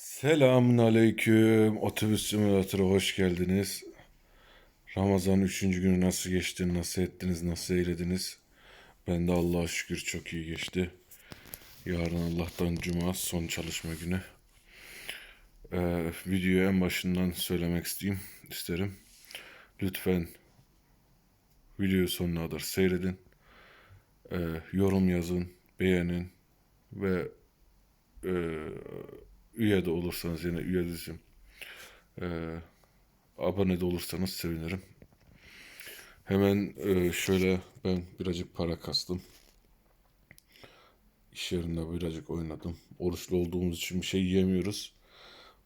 Selamun aleyküm. Otobüs simülatörü hoş geldiniz. Ramazan 3. günü nasıl geçti, nasıl ettiniz, nasıl eylediniz? Ben de Allah'a şükür çok iyi geçti. Yarın Allah'tan Cuma son çalışma günü. Ee, videoyu en başından söylemek isteyeyim, isterim. Lütfen videoyu sonuna kadar seyredin. Ee, yorum yazın, beğenin ve e, üye de olursanız yine üye dizim. Ee, abone de olursanız sevinirim. Hemen e, şöyle ben birazcık para kastım. İş yerinde birazcık oynadım. Oruçlu olduğumuz için bir şey yiyemiyoruz.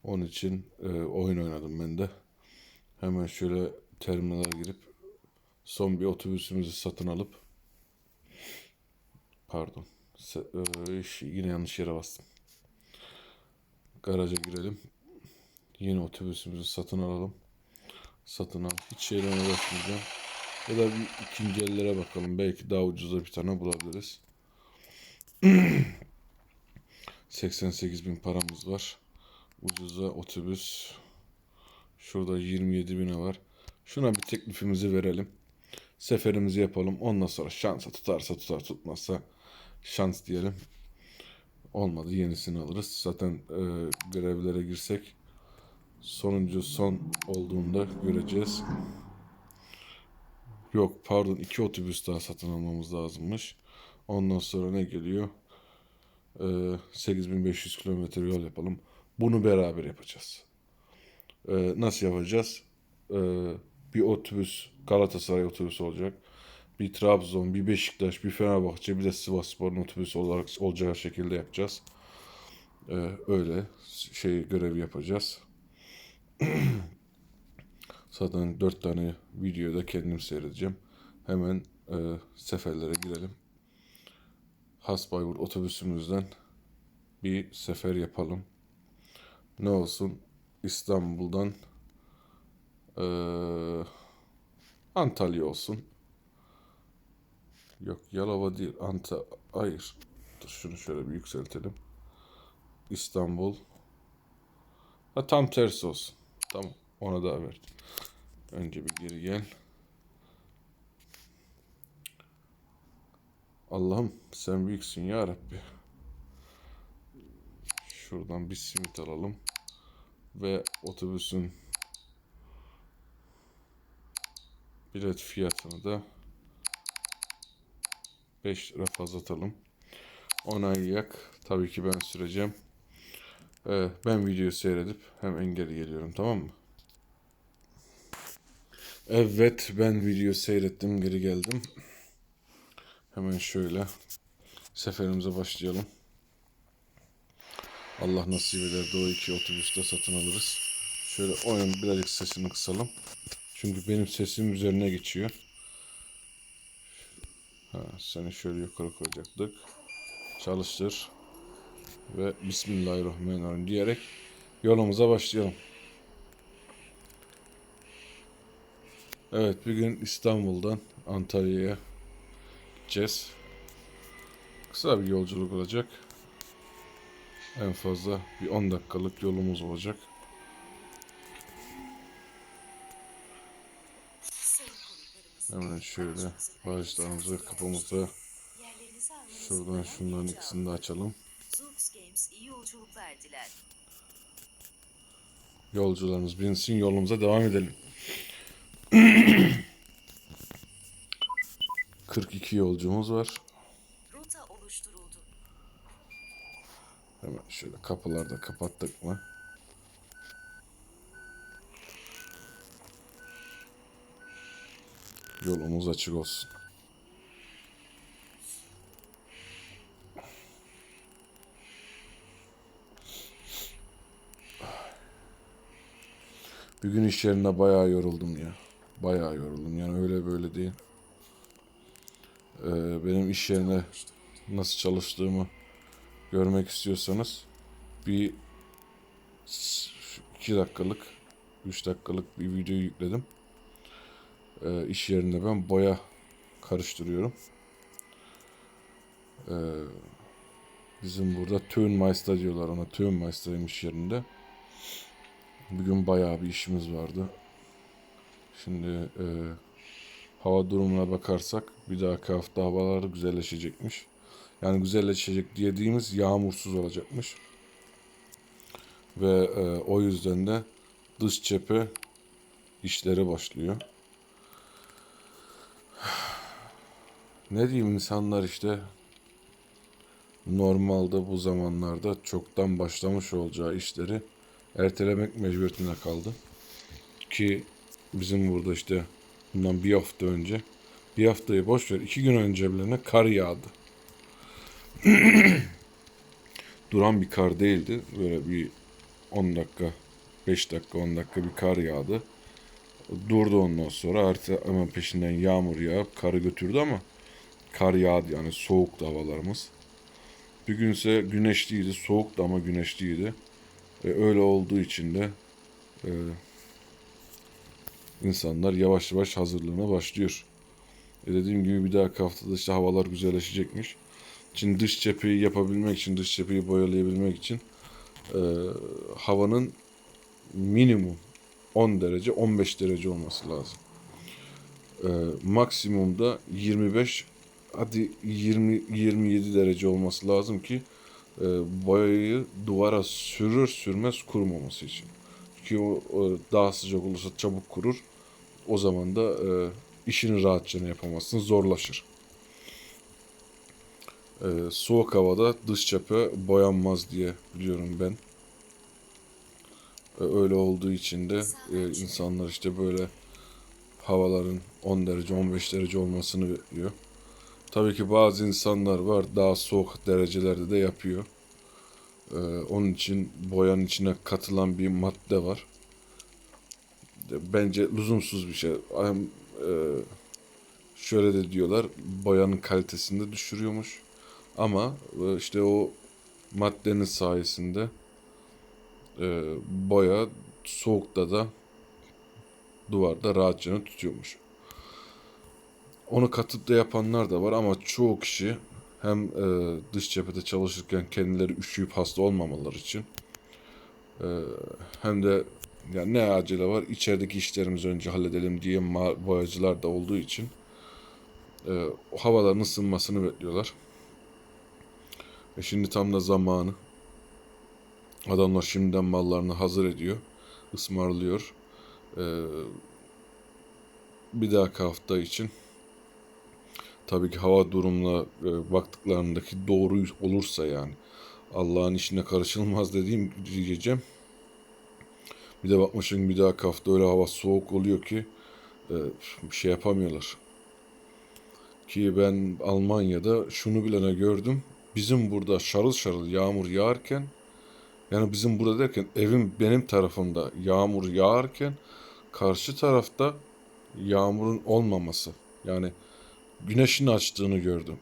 Onun için e, oyun oynadım ben de. Hemen şöyle terminale girip son bir otobüsümüzü satın alıp pardon e, ş- yine yanlış yere bastım. Garaja girelim. Yeni otobüsümüzü satın alalım. Satın al. Hiç şeyden uğraşmayacağım. Ya da bir ikinci ellere bakalım. Belki daha ucuza bir tane bulabiliriz. 88 bin paramız var. Ucuza otobüs. Şurada 27 bine var. Şuna bir teklifimizi verelim. Seferimizi yapalım. Ondan sonra şansa tutarsa tutar tutmazsa şans diyelim. Olmadı yenisini alırız. Zaten e, görevlere girsek sonuncu son olduğunda göreceğiz. Yok pardon iki otobüs daha satın almamız lazımmış. Ondan sonra ne geliyor? E, 8500 kilometre yol yapalım. Bunu beraber yapacağız. E, nasıl yapacağız? E, bir otobüs Galatasaray otobüsü olacak. Bir Trabzon, bir Beşiktaş, bir Fenerbahçe, bir de Sivasspor'un otobüsü olarak olacağı şekilde yapacağız. Ee, öyle şey görev yapacağız. Zaten dört tane videoda kendim seyredeceğim. Hemen e, seferlere girelim. Hasbayvur otobüsümüzden bir sefer yapalım. Ne olsun? İstanbul'dan e, Antalya olsun. Yok Yalova değil. Anta hayır. Dur şunu şöyle bir yükseltelim. İstanbul. Ha tam tersi olsun. Tamam. Ona da ver. Önce bir geri gel. Allah'ım sen büyüksün ya Rabbi. Şuradan bir simit alalım. Ve otobüsün bilet fiyatını da 5 lira fazlatalım. Onaylayak. Tabii ki ben süreceğim. Ee, ben videoyu seyredip hemen geri geliyorum tamam mı? Evet ben videoyu seyrettim geri geldim. Hemen şöyle seferimize başlayalım. Allah nasip eder de o iki otobüste satın alırız. Şöyle oyun birazcık sesini kısalım. Çünkü benim sesim üzerine geçiyor. Ha, seni şöyle yukarı koyacaktık. Çalıştır. Ve Bismillahirrahmanirrahim diyerek yolumuza başlayalım. Evet bugün İstanbul'dan Antalya'ya gideceğiz. Kısa bir yolculuk olacak. En fazla bir 10 dakikalık yolumuz olacak. Hemen şöyle bağışlarımızı kapımızda şuradan şunların ikisini de açalım. Yolcularımız binsin yolumuza devam edelim. 42 yolcumuz var. Hemen şöyle kapıları da kapattık mı? Yolumuz açık olsun. Bugün iş yerinde bayağı yoruldum ya. Bayağı yoruldum yani öyle böyle değil. Ee, benim iş yerine nasıl çalıştığımı görmek istiyorsanız bir 2 dakikalık 3 dakikalık bir video yükledim. Ee, iş yerinde ben boya karıştırıyorum. Ee, Bizim burada Tönmeister diyorlar ona. Tönmeister'ymış yerinde. Bugün bayağı bir işimiz vardı. Şimdi e, hava durumuna bakarsak bir dahaki hafta havalar güzelleşecekmiş. Yani güzelleşecek dediğimiz yağmursuz olacakmış. Ve e, o yüzden de dış cephe işleri başlıyor. Ne diyeyim insanlar işte normalde bu zamanlarda çoktan başlamış olacağı işleri ertelemek mecburiyetine kaldı. Ki bizim burada işte bundan bir hafta önce bir haftayı boş ver iki gün önce bile kar yağdı. Duran bir kar değildi. Böyle bir 10 dakika 5 dakika 10 dakika bir kar yağdı. Durdu ondan sonra artık hemen peşinden yağmur yağıp karı götürdü ama kar yağdı yani soğuktu havalarımız. Bir günse güneşliydi, soğuktu ama güneşliydi. E, öyle olduğu için de e, insanlar yavaş yavaş hazırlığına başlıyor. E, dediğim gibi bir dahaki haftada işte havalar güzelleşecekmiş. Şimdi dış cepheyi yapabilmek için, dış cepheyi boyalayabilmek için e, havanın minimum 10 derece, 15 derece olması lazım. E, maksimumda 25 hadi 20 27 derece olması lazım ki e, boyayı duvara sürür sürmez kurumaması için. Çünkü o, o daha sıcak olursa çabuk kurur. O zaman da e, işini rahatça yapamazsın, zorlaşır. E, soğuk havada dış cephe boyanmaz diye biliyorum ben. E, öyle olduğu için de e, insanlar işte böyle havaların 10 derece 15 derece olmasını bekliyor. Tabii ki bazı insanlar var daha soğuk derecelerde de yapıyor. Ee, onun için boyanın içine katılan bir madde var. Bence lüzumsuz bir şey. Hem, e, şöyle de diyorlar boyanın kalitesini de düşürüyormuş. Ama e, işte o maddenin sayesinde e, boya soğukta da duvarda rahatça tutuyormuş. Onu katıp da yapanlar da var ama çoğu kişi hem e, dış cephede çalışırken kendileri üşüyüp hasta olmamaları için e, hem de ya ne acele var içerideki işlerimizi önce halledelim diye boyacılar da olduğu için e, havaların ısınmasını bekliyorlar. E şimdi tam da zamanı. Adamlar şimdiden mallarını hazır ediyor, ısmarlıyor. E, bir dahaki hafta için tabii ki hava durumuna e, baktıklarındaki doğru olursa yani Allah'ın işine karışılmaz dediğim diyeceğim. Bir de bakmışım bir daha hafta öyle hava soğuk oluyor ki e, bir şey yapamıyorlar. Ki ben Almanya'da şunu bilene gördüm. Bizim burada şarıl şarıl yağmur yağarken yani bizim burada derken evim benim tarafımda yağmur yağarken karşı tarafta yağmurun olmaması. Yani güneşin açtığını gördüm.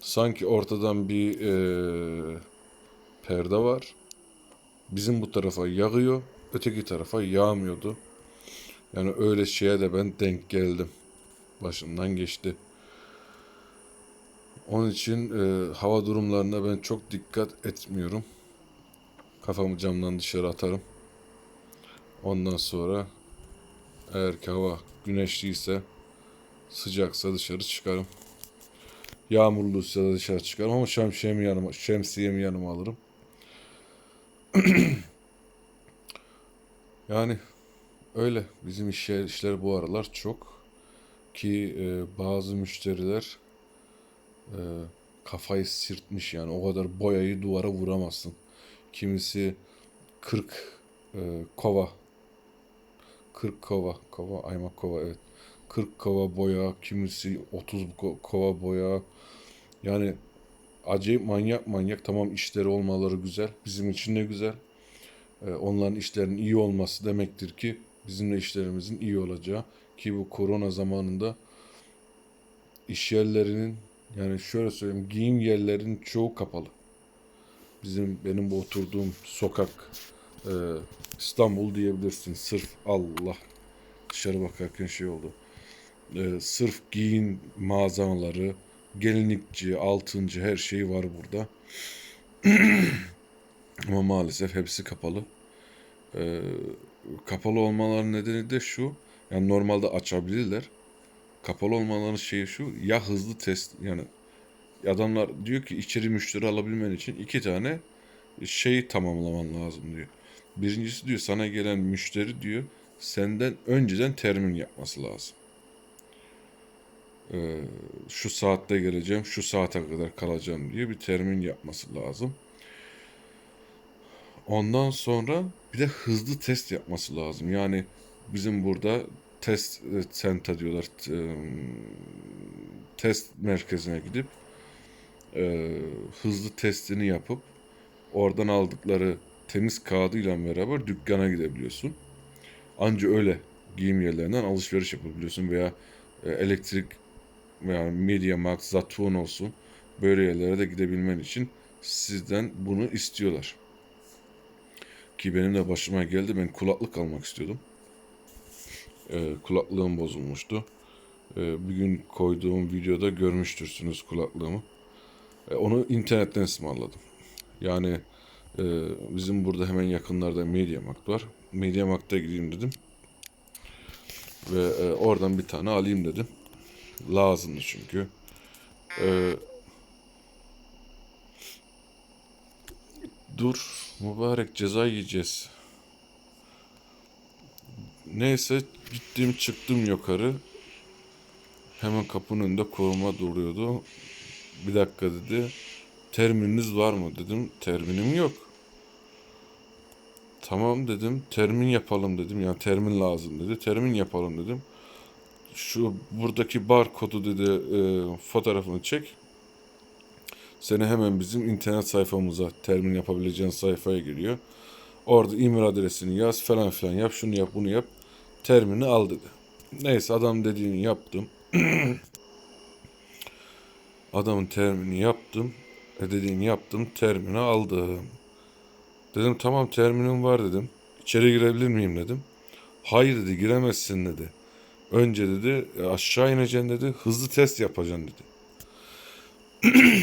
Sanki ortadan bir e, perde var. Bizim bu tarafa yağıyor, öteki tarafa yağmıyordu. Yani öyle şeye de ben denk geldim. Başımdan geçti. Onun için e, hava durumlarına ben çok dikkat etmiyorum. Kafamı camdan dışarı atarım. Ondan sonra eğer ki hava güneşliyse Sıcaksa dışarı çıkarım. Yağmurluysa da dışarı çıkarım ama şemsiyemi yanıma, şemsiyemi yanıma alırım. yani öyle. Bizim işler, işler bu aralar çok. Ki e, bazı müşteriler e, kafayı sirtmiş yani. O kadar boyayı duvara vuramazsın. Kimisi 40 e, kova 40 kova, kova, aymak kova evet. 40 kova boya, kimisi 30 ko- kova boya. Yani acayip manyak manyak tamam işleri olmaları güzel. Bizim için de güzel. Ee, onların işlerinin iyi olması demektir ki bizim de işlerimizin iyi olacağı. Ki bu korona zamanında iş yerlerinin yani şöyle söyleyeyim giyim yerlerinin çoğu kapalı. Bizim benim bu oturduğum sokak e, İstanbul diyebilirsin. Sırf Allah dışarı bakarken şey oldu. E, sırf giyin mağazaları gelinlikçi, altıncı her şey var burada. Ama maalesef hepsi kapalı. Ee, kapalı olmaların nedeni de şu. Yani normalde açabilirler. Kapalı olmaların şeyi şu. Ya hızlı test yani adamlar diyor ki içeri müşteri alabilmen için iki tane şey tamamlaman lazım diyor. Birincisi diyor sana gelen müşteri diyor senden önceden termin yapması lazım. Ee, şu saatte geleceğim, şu saate kadar kalacağım diye bir termin yapması lazım. Ondan sonra bir de hızlı test yapması lazım. Yani bizim burada test e, center diyorlar. e, Test merkezine gidip e, hızlı testini yapıp oradan aldıkları temiz kağıdıyla beraber dükkana gidebiliyorsun. Anca öyle giyim yerlerinden alışveriş yapabiliyorsun veya e, elektrik veya MediaMarkt, Saturn olsun böyle yerlere de gidebilmen için sizden bunu istiyorlar. Ki benim de başıma geldi. Ben kulaklık almak istiyordum. Ee, kulaklığım bozulmuştu. Ee, bir gün koyduğum videoda görmüştürsünüz kulaklığımı. Ee, onu internetten ısmarladım. Yani e, bizim burada hemen yakınlarda MediaMarkt var. MediaMarkt'a gideyim dedim. Ve e, oradan bir tane alayım dedim. Lazımdı çünkü. Ee, dur mübarek ceza yiyeceğiz. Neyse gittim çıktım yukarı. Hemen kapının önünde koruma duruyordu. Bir dakika dedi. Termininiz var mı dedim. Terminim yok. Tamam dedim. Termin yapalım dedim. Yani termin lazım dedi. Termin yapalım dedim. Şu buradaki barkodu dedi e, fotoğrafını çek. Seni hemen bizim internet sayfamıza termin yapabileceğin sayfaya giriyor. Orada e-mail adresini yaz falan filan yap şunu yap bunu yap. Termini al dedi. Neyse adam dediğini yaptım. Adamın termini yaptım. E dediğini yaptım. Termini aldım. Dedim tamam terminim var dedim. İçeri girebilir miyim dedim. Hayır dedi giremezsin dedi. Önce dedi "e, aşağı ineceksin dedi. Hızlı test yapacaksın dedi.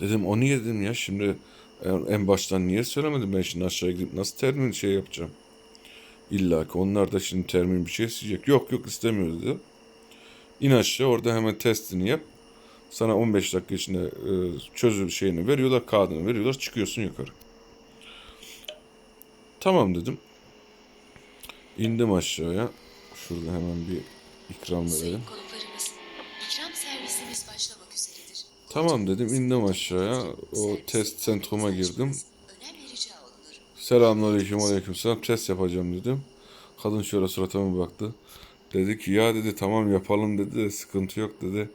Dedim o niye dedim ya şimdi en- en baştan niye söylemedim ben şimdi aşağı gidip nasıl termin şey yapacağım. İlla ki onlar da şimdi termin bir şey isteyecek. Yok yok istemiyor dedi. İn aşağı orada hemen testini yap. Sana 15 dakika içinde e, çözüm şeyini veriyorlar, kağıdını veriyorlar, çıkıyorsun yukarı. Tamam dedim. İndim aşağıya. Şurada hemen bir ikram verelim. İkram servisimiz başlamak üzeredir. Tamam dedim, indim aşağıya. O test sentruma girdim. Selamünaleyküm aleykümselam test yapacağım dedim. Kadın şöyle suratıma baktı. Dedi ki ya dedi tamam yapalım dedi de sıkıntı yok dedi.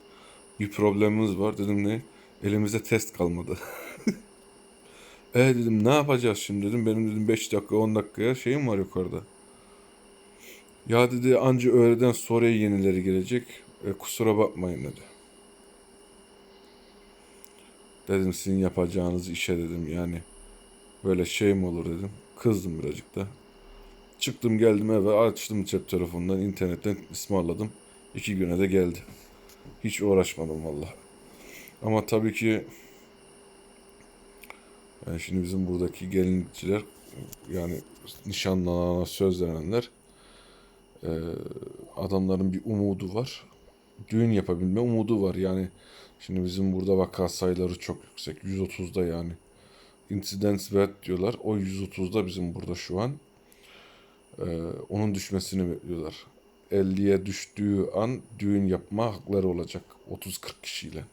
Bir problemimiz var dedim ne? Elimizde test kalmadı. e dedim ne yapacağız şimdi dedim. Benim dedim 5 dakika 10 dakikaya şeyim var yukarıda. Ya dedi anca öğleden sonra yenileri gelecek. E, kusura bakmayın dedi. Dedim sizin yapacağınız işe dedim yani. Böyle şey mi olur dedim. Kızdım birazcık da. Çıktım geldim eve açtım cep telefonundan internetten ısmarladım. İki güne de geldi. Hiç uğraşmadım valla. Ama tabii ki yani şimdi bizim buradaki gelinlikçiler yani nişanlanana söz verenler e, adamların bir umudu var. Düğün yapabilme umudu var. Yani şimdi bizim burada vaka sayıları çok yüksek. 130'da yani incidence rate diyorlar. O 130'da bizim burada şu an. Ee, onun düşmesini bekliyorlar. 50'ye düştüğü an düğün yapma hakları olacak. 30-40 kişiyle.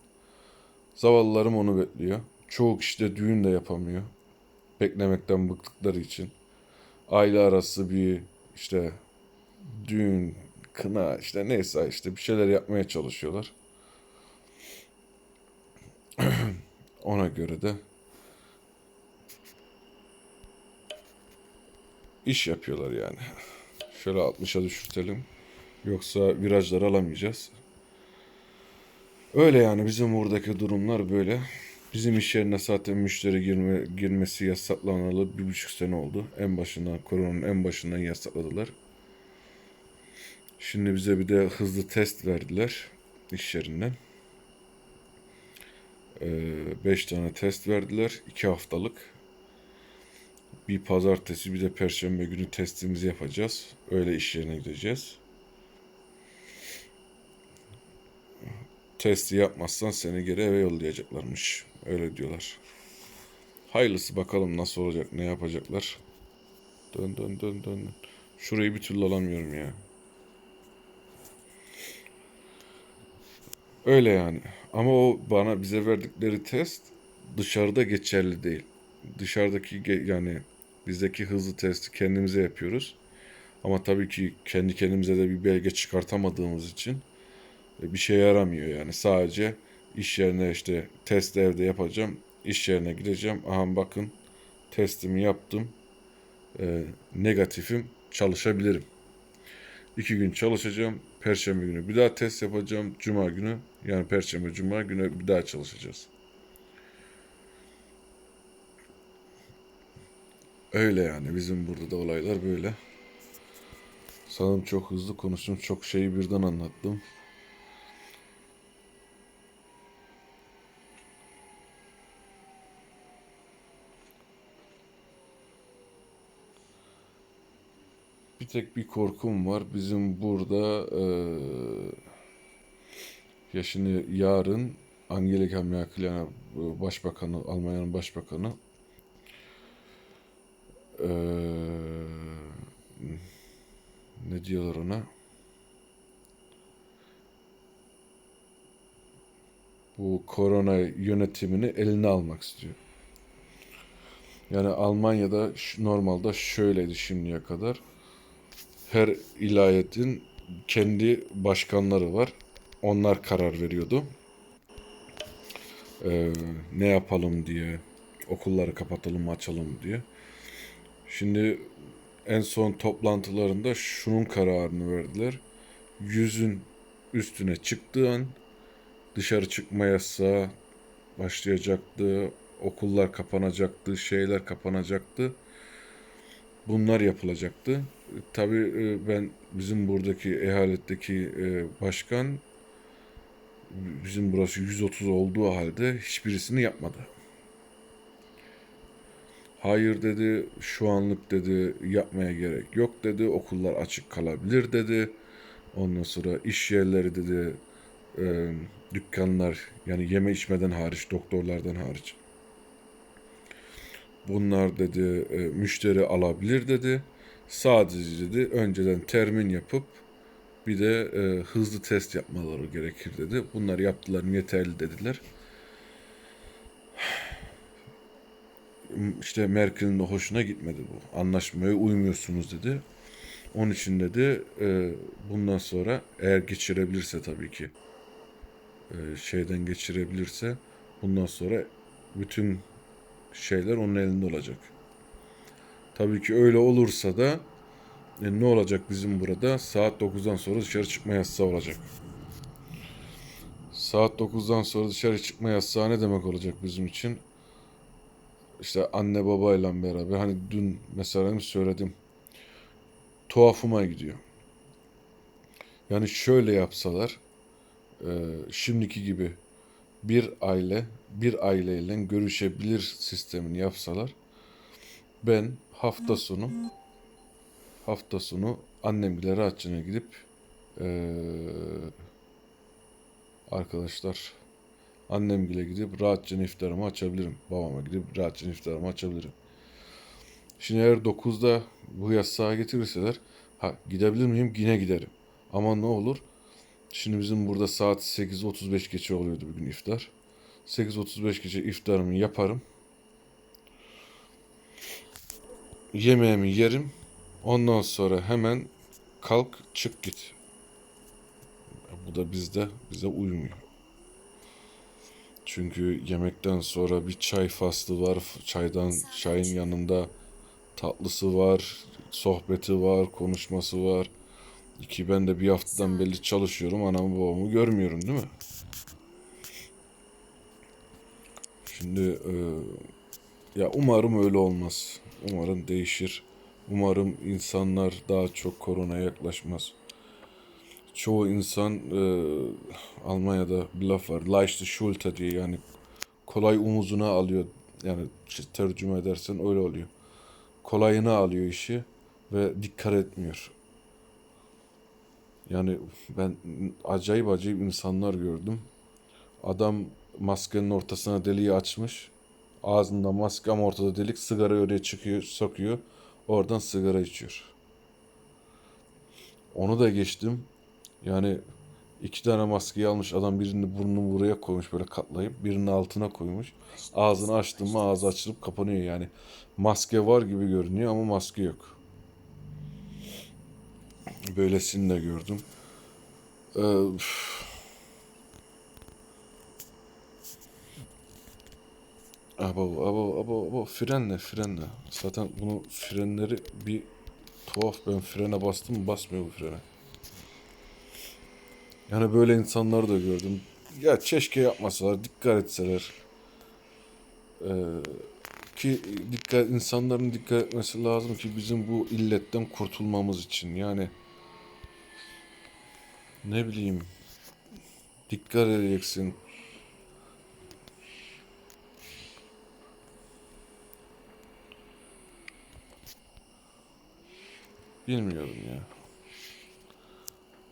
Zavallılarım onu bekliyor. Çoğu kişi de düğün de yapamıyor. Beklemekten bıktıkları için. Aile arası bir işte düğün, kına işte neyse işte bir şeyler yapmaya çalışıyorlar. Ona göre de iş yapıyorlar yani. Şöyle 60'a düşürtelim. Yoksa virajları alamayacağız. Öyle yani bizim buradaki durumlar böyle. Bizim iş yerine zaten müşteri girme, girmesi yasaklanalı bir buçuk sene oldu. En başından, koronanın en başından yasakladılar. Şimdi bize bir de hızlı test verdiler iş yerinden. 5 tane test verdiler. 2 haftalık. Bir pazartesi bir de perşembe günü testimizi yapacağız. Öyle iş yerine gideceğiz. Testi yapmazsan seni geri eve yollayacaklarmış. Öyle diyorlar. Hayırlısı bakalım nasıl olacak, ne yapacaklar. Dön dön dön dön. Şurayı bir türlü alamıyorum ya. Öyle yani. Ama o bana bize verdikleri test dışarıda geçerli değil. Dışarıdaki yani bizdeki hızlı testi kendimize yapıyoruz. Ama tabii ki kendi kendimize de bir belge çıkartamadığımız için e, bir şey yaramıyor yani. Sadece iş yerine işte test evde yapacağım. İş yerine gideceğim. Aha bakın testimi yaptım. E, negatifim çalışabilirim. İki gün çalışacağım. Perşembe günü bir daha test yapacağım. Cuma günü yani Perşembe Cuma günü bir daha çalışacağız. Öyle yani bizim burada da olaylar böyle. Sanırım çok hızlı konuştum. Çok şeyi birden anlattım. Bir tek bir korkum var. Bizim burada eee ya şimdi yarın Angelika Merkel e, başbakanı, Almanya'nın başbakanı eee, ne diyorlar ona? Bu korona yönetimini eline almak istiyor. Yani Almanya'da normalde şöyleydi şimdiye kadar. Her ilayetin kendi başkanları var. Onlar karar veriyordu. Ee, ne yapalım diye, okulları kapatalım mı açalım diye. Şimdi en son toplantılarında şunun kararını verdiler. Yüzün üstüne çıktığı an dışarı çıkma başlayacaktı. Okullar kapanacaktı, şeyler kapanacaktı. Bunlar yapılacaktı. Tabii e, ben bizim buradaki eyaletteki e, başkan bizim burası 130 olduğu halde hiçbirisini yapmadı. Hayır dedi, şu anlık dedi yapmaya gerek yok dedi, okullar açık kalabilir dedi. Ondan sonra iş yerleri dedi, e, dükkanlar yani yeme içmeden hariç, doktorlardan hariç. Bunlar dedi e, müşteri alabilir dedi. Sadece dedi önceden termin yapıp bir de e, hızlı test yapmaları gerekir dedi. Bunları yaptılar yeterli dediler. İşte Merkel'in de hoşuna gitmedi bu. Anlaşmaya uymuyorsunuz dedi. Onun için dedi e, bundan sonra eğer geçirebilirse tabii ki e, şeyden geçirebilirse bundan sonra bütün şeyler onun elinde olacak. Tabii ki öyle olursa da e, ne olacak bizim burada? Saat 9'dan sonra dışarı çıkma yasağı olacak. Saat 9'dan sonra dışarı çıkma yasağı ne demek olacak bizim için? İşte anne babayla beraber hani dün mesela söyledim. Tuhafıma gidiyor. Yani şöyle yapsalar e, şimdiki gibi bir aile bir aileyle görüşebilir sistemini yapsalar ben hafta sonu hafta sonu annemgile rahatçına gidip eee, arkadaşlar annemgile gidip rahatça iftarımı açabilirim. Babama gidip rahatça iftarımı açabilirim. Şimdi eğer 9'da bu yasağı getirirseler ha gidebilir miyim? Yine giderim. Ama ne olur? Şimdi bizim burada saat 8.35 geçe oluyordu bugün iftar. 8.35 geçe iftarımı yaparım. Yemeğimi yerim. Ondan sonra hemen kalk çık git. Bu da bizde bize uymuyor. Çünkü yemekten sonra bir çay faslı var. Çaydan çayın yanında tatlısı var, sohbeti var, konuşması var. Ki ben de bir haftadan beri çalışıyorum. Anamı babamı görmüyorum değil mi? Şimdi e, ya umarım öyle olmaz. Umarım değişir. Umarım insanlar daha çok koronaya yaklaşmaz. Çoğu insan e, Almanya'da bir laf var. Leichte Schulter diye yani kolay omuzuna alıyor. Yani işte tercüme edersen öyle oluyor. Kolayına alıyor işi ve dikkat etmiyor. Yani ben acayip acayip insanlar gördüm. Adam maskenin ortasına deliği açmış. Ağzında maske ama ortada delik. Sigara oraya çıkıyor, sokuyor. Oradan sigara içiyor. Onu da geçtim. Yani iki tane maskeyi almış adam birini burnunu buraya koymuş böyle katlayıp birini altına koymuş. Ağzını açtım mı ağzı açılıp kapanıyor yani. Maske var gibi görünüyor ama maske yok. Böylesini de gördüm. Ee. Abo, abo, abo, abo, frenle, frenle. Zaten bunu frenleri bir tuhaf. Ben frene bastım mı basmıyor bu frene. Yani böyle insanları da gördüm. Ya keşke yapmasalar, dikkat etseler. Ee, ki dikkat insanların dikkat etmesi lazım ki bizim bu illetten kurtulmamız için. Yani ne bileyim dikkat edeceksin. Bilmiyorum ya.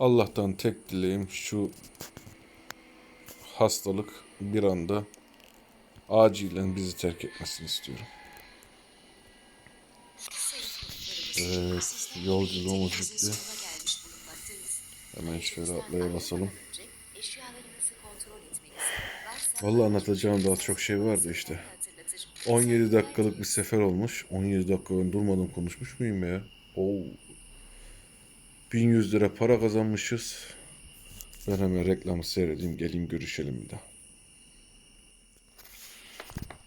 Allah'tan tek dileğim şu hastalık bir anda acilen bizi terk etmesini istiyorum. Evet, yolculuğumuz bitti. Hemen şöyle atlaya basalım. Vallahi anlatacağım daha çok şey vardı işte. 17 dakikalık bir sefer olmuş. 17 dakika ben durmadan konuşmuş muyum ya? Oo. 1100 lira para kazanmışız. Ben hemen reklamı seyredeyim. Geleyim görüşelim bir daha.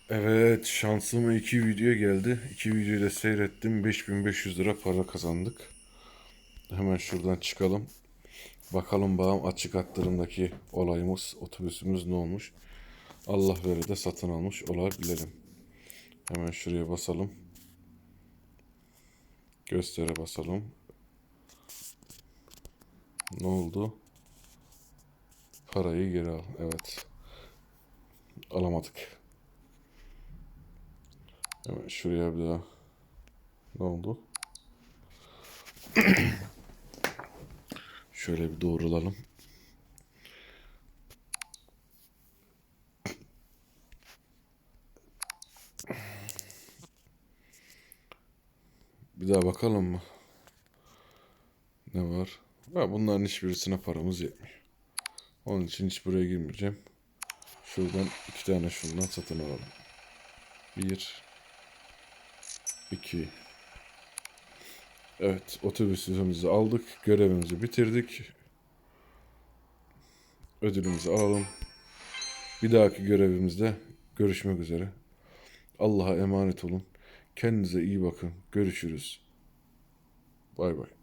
Evet şansıma iki video geldi. İki videoyu da seyrettim. 5500 lira para kazandık. Hemen şuradan çıkalım. Bakalım bağım açık hatlarındaki olayımız, otobüsümüz ne olmuş. Allah veri de satın almış olabilirim. Hemen şuraya basalım. Göstere basalım. Ne oldu? Parayı geri al. Evet. Alamadık. Hemen şuraya bir daha. Ne oldu? Şöyle bir doğrulalım. Bir daha bakalım mı? Ne var? Ha, bunların hiçbirisine paramız yetmiyor. Onun için hiç buraya girmeyeceğim. Şuradan iki tane şundan satın alalım. Bir. iki. Evet, otobüsümüzü aldık. Görevimizi bitirdik. Ödülümüzü alalım. Bir dahaki görevimizde görüşmek üzere. Allah'a emanet olun. Kendinize iyi bakın. Görüşürüz. Bay bay.